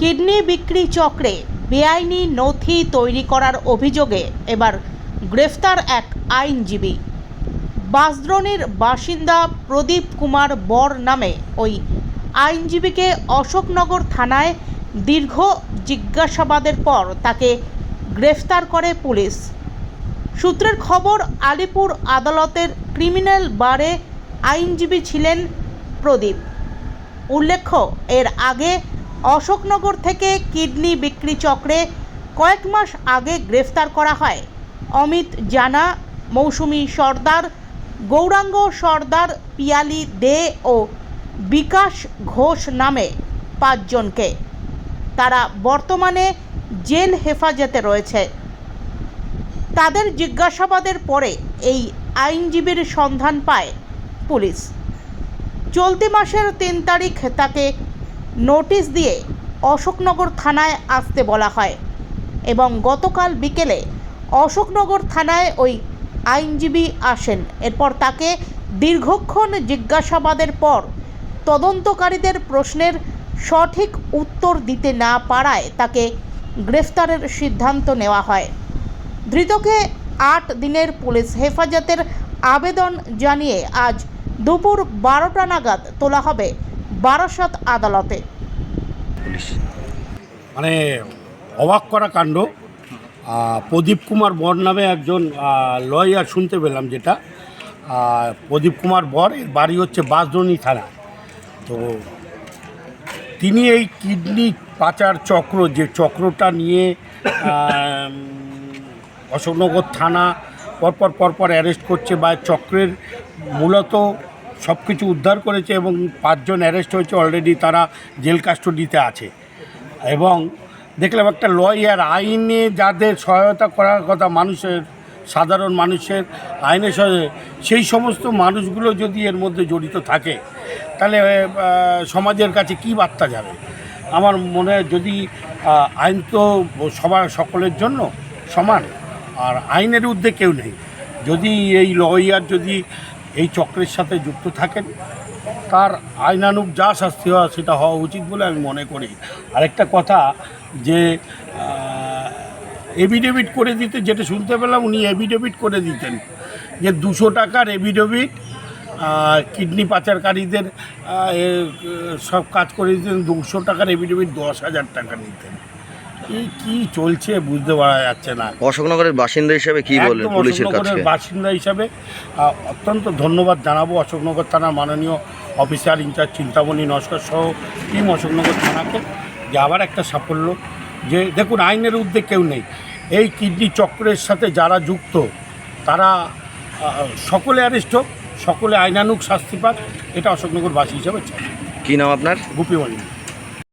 Kidney বিক্রি চক্রে বেআইনি নথি তৈরি করার অভিযোগে এবার গ্রেফতার এক আইনজীবী। বাসদ্রোণীর বাসিন্দা প্রদীপ কুমার বর নামে ওই আইনজীবীকে অশোকনগর থানায় দীর্ঘ জিজ্ঞাসাবাদের পর তাকে গ্রেফতার করে পুলিশ। সূত্রের খবর, আলিপুর আদালতের ক্রিমিনাল বারে আইনজীবী ছিলেন প্রদীপ। উল্লেখ্য, এর আগে অশোকনগর থেকে কিডনি বিক্রি চক্রে কয়েক মাস আগে গ্রেফতার করা হয়। অমিত জানা, মৌসুমি সর্দার, গৌরাঙ্গ সর্দার, পিয়ালি দে ও বিকাশ ঘোষ নামে পাঁচজনকে। তারা বর্তমানে জেল হেফাজতে রয়েছে। তাদের জিজ্ঞাসাবাদের পরে এই আইনজীবীর সন্ধান পায় পুলিশ। চলতি মাসের তিন তারিখ তাকে নোটিশ দিয়ে অশোকনগর থানায় আসতে বলা হয় এবং গতকাল বিকেলে অশোকনগর থানায় ওই আইনজীবী আসেন। এরপর তাকে দীর্ঘক্ষণ জিজ্ঞাসাবাদের পর তদন্তকারীদের প্রশ্নের সঠিক উত্তর দিতে না পারায় তাকে গ্রেফতারের সিদ্ধান্ত নেওয়া হয়। ধৃতকে আট দিনের পুলিশ হেফাজতের আবেদন জানিয়ে আজ দুপুর বারোটা নাগাদ তোলা হবে বারাসত আদালতে। মানে অবাক করা কাণ্ড। প্রদীপ কুমার বর নামে একজন লয়ার শুনতে পেলাম যেটা। প্রদীপ কুমার বর এর বাড়ি হচ্ছে বাসদনি থানা। তো তিনি এই কিডনি পাচার চক্র যে চক্রটা নিয়ে অশোকনগর থানা পরপর পরপর অ্যারেস্ট করছে বা চক্রের মূলত সব কিছু উদ্ধার করেছে এবং পাঁচজন অ্যারেস্ট হয়েছে অলরেডি, তারা জেল কাস্টডিতে আছে। এবং দেখলাম একটা লয়ার, আইনে যাদের সহায়তা করার কথা মানুষের, সাধারণ মানুষের আইনের সেই সমস্ত মানুষগুলো যদি এর মধ্যে জড়িত থাকে, তাহলে সমাজের কাছে কি বার্তা যাবে? আমার মনে হয় যদি আইন তো সবার সকলের জন্য সমান, আর আইনের ঊর্ধ্বে কেউ নেই। যদি এই লয়ার যদি এই চক্রের সাথে যুক্ত থাকেন। তার আইনানুক যা শাস্তি হওয়া সেটা হওয়া উচিত বলে আমি মনে করি। আরেকটা কথা যে এভিডেভিট করে দিতে যেটা শুনতে পেলাম, উনি এভিডেভিট করে দিতেন যে দুশো টাকার এভিডেভিট কিডনি পাচারকারীদের সব কাজ করে দিতেন, দুশো টাকার এভিডেভিট দশ হাজার টাকা নিতেন। এই কী চলছে বুঝতে পারা যাচ্ছে না। অশোকনগরের বাসিন্দা হিসেবে কি একদম পুলিশের অশোকনগরের কাছে বাসিন্দা হিসাবে অত্যন্ত ধন্যবাদ জানাব অশোকনগর থানার মাননীয় অফিসার ইনচার্জ চিন্তামণি নস্কর সহ টিম অশোকনগর থানাকে যে আবার একটা সাফল্য যে দেখুন আইনের ঊর্ধ্বে কেউ নেই। এই কিডনি চক্রের সাথে যারা যুক্ত তারা সকলে অ্যারেস্ট হোক সকলে আইনানুক শাস্তি পাক এটা অশোকনগরবাসী হিসাবে চাই কি নাম আপনার? গুপিমণি